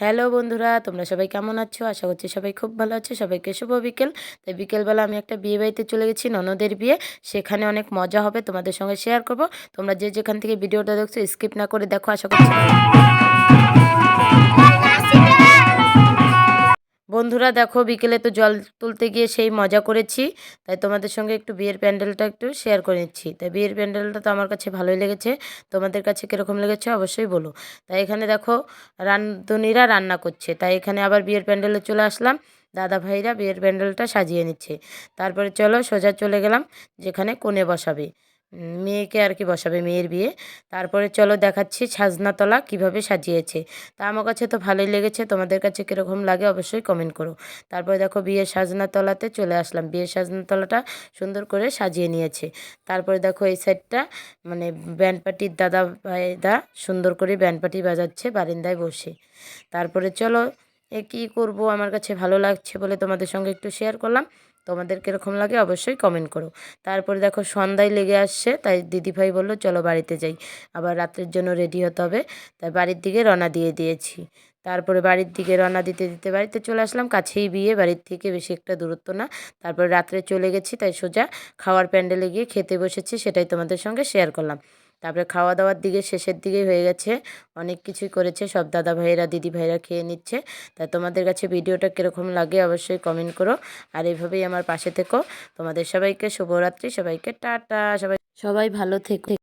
Hello বন্ধুরা, তোমরা সবাই কেমন আছো? আশা করছি সবাই খুব ভালো আছো। সবাইকে শুভ বিকেল। তাই বিকেলবেলা আমি একটা বিয়ে বাড়িতে চলে গেছি, ননদের বিয়ে। সেখানে অনেক মজা হবে, তোমাদের সঙ্গে শেয়ার করব। তোমরা যে যেখান থেকে ভিডিওটা দেখছ স্কিপ না করে দেখো, আশা করছি। বন্ধুরা দেখো বিকেলে তো জল তুলতে গিয়ে সেই মজা করেছি, তাই তোমাদের সঙ্গে একটু বিয়ের প্যান্ডেলটা একটু শেয়ার করে নিচ্ছি। তাই বিয়ের প্যান্ডেলটা তো আমার কাছে ভালোই লেগেছে, তোমাদের কাছে কীরকম লেগেছে অবশ্যই বলো। তাই এখানে দেখো রান্ধনীরা রান্না করছে, তাই এখানে আবার বিয়ের প্যান্ডেলে চলে আসলাম, দাদা ভাইরা বিয়ের প্যান্ডেলটা সাজিয়ে নিচ্ছে। তারপরে চলো সোজা চলে গেলাম, যেখানে কোণে বসাবে। মেয়েকে আর কি বসাবে, মেয়ের বিয়ে। তারপরে চলো দেখাচ্ছি সাজনাতলা কীভাবে সাজিয়েছে। তা আমার কাছে তো ভালোই লেগেছে, তোমাদের কাছে কীরকম লাগে অবশ্যই কমেন্ট করো। তারপরে দেখো বিয়ের সাজনাতলাতে চলে আসলাম। বিয়ের সাজনাতলাটা সুন্দর করে সাজিয়ে নিয়েছে। তারপরে দেখো এই সাইডটা মানে ব্যান্ড পার্টির দাদা ভাইদা সুন্দর করে ব্যান্ড পার্টি বাজাচ্ছে, বারিন্দায় বসে। তারপরে চলো এ কী করব? আমার কাছে ভালো লাগছে বলে তোমাদের সঙ্গে একটু শেয়ার করলাম। তোমাদের কীরকম লাগে অবশ্যই কমেন্ট করো। তারপরে দেখো সন্ধ্যায় লেগে আসছে, তাই দিদিভাই বলল, চলো বাড়িতে যাই। আবার রাত্রের জন্য রেডি হতে হবে। তাই বাড়ির দিকে রওনা দিয়ে দিয়েছি। তারপরে বাড়ির দিকে রওনা দিতে দিতে বাড়িতে চলে আসলাম। কাছেই বিয়ে, বাড়ির থেকে বেশি একটা দূরত্ব না। তারপরে রাত্রে চলে গেছি, তাই সোজা খাওয়ার প্যান্ডেলে গিয়ে খেতে বসেছি, সেটাই তোমাদের সঙ্গে শেয়ার করলাম। তারপরে খাওয়া দাওয়ার দিকে শেষের দিকেই হয়ে গেছে। অনেক কিছুই করেছে, সব দাদা ভাইয়েরা দিদি ভাইয়েরা খেয়ে নিচ্ছে। তা তোমাদের কাছে ভিডিওটা কীরকম লাগে অবশ্যই কমেন্ট করো। আর এইভাবেই আমার পাশে থেকো। তোমাদের সবাইকে শুভরাত্রি, সবাইকে টাটা, সবাই সবাই ভালো থেকো।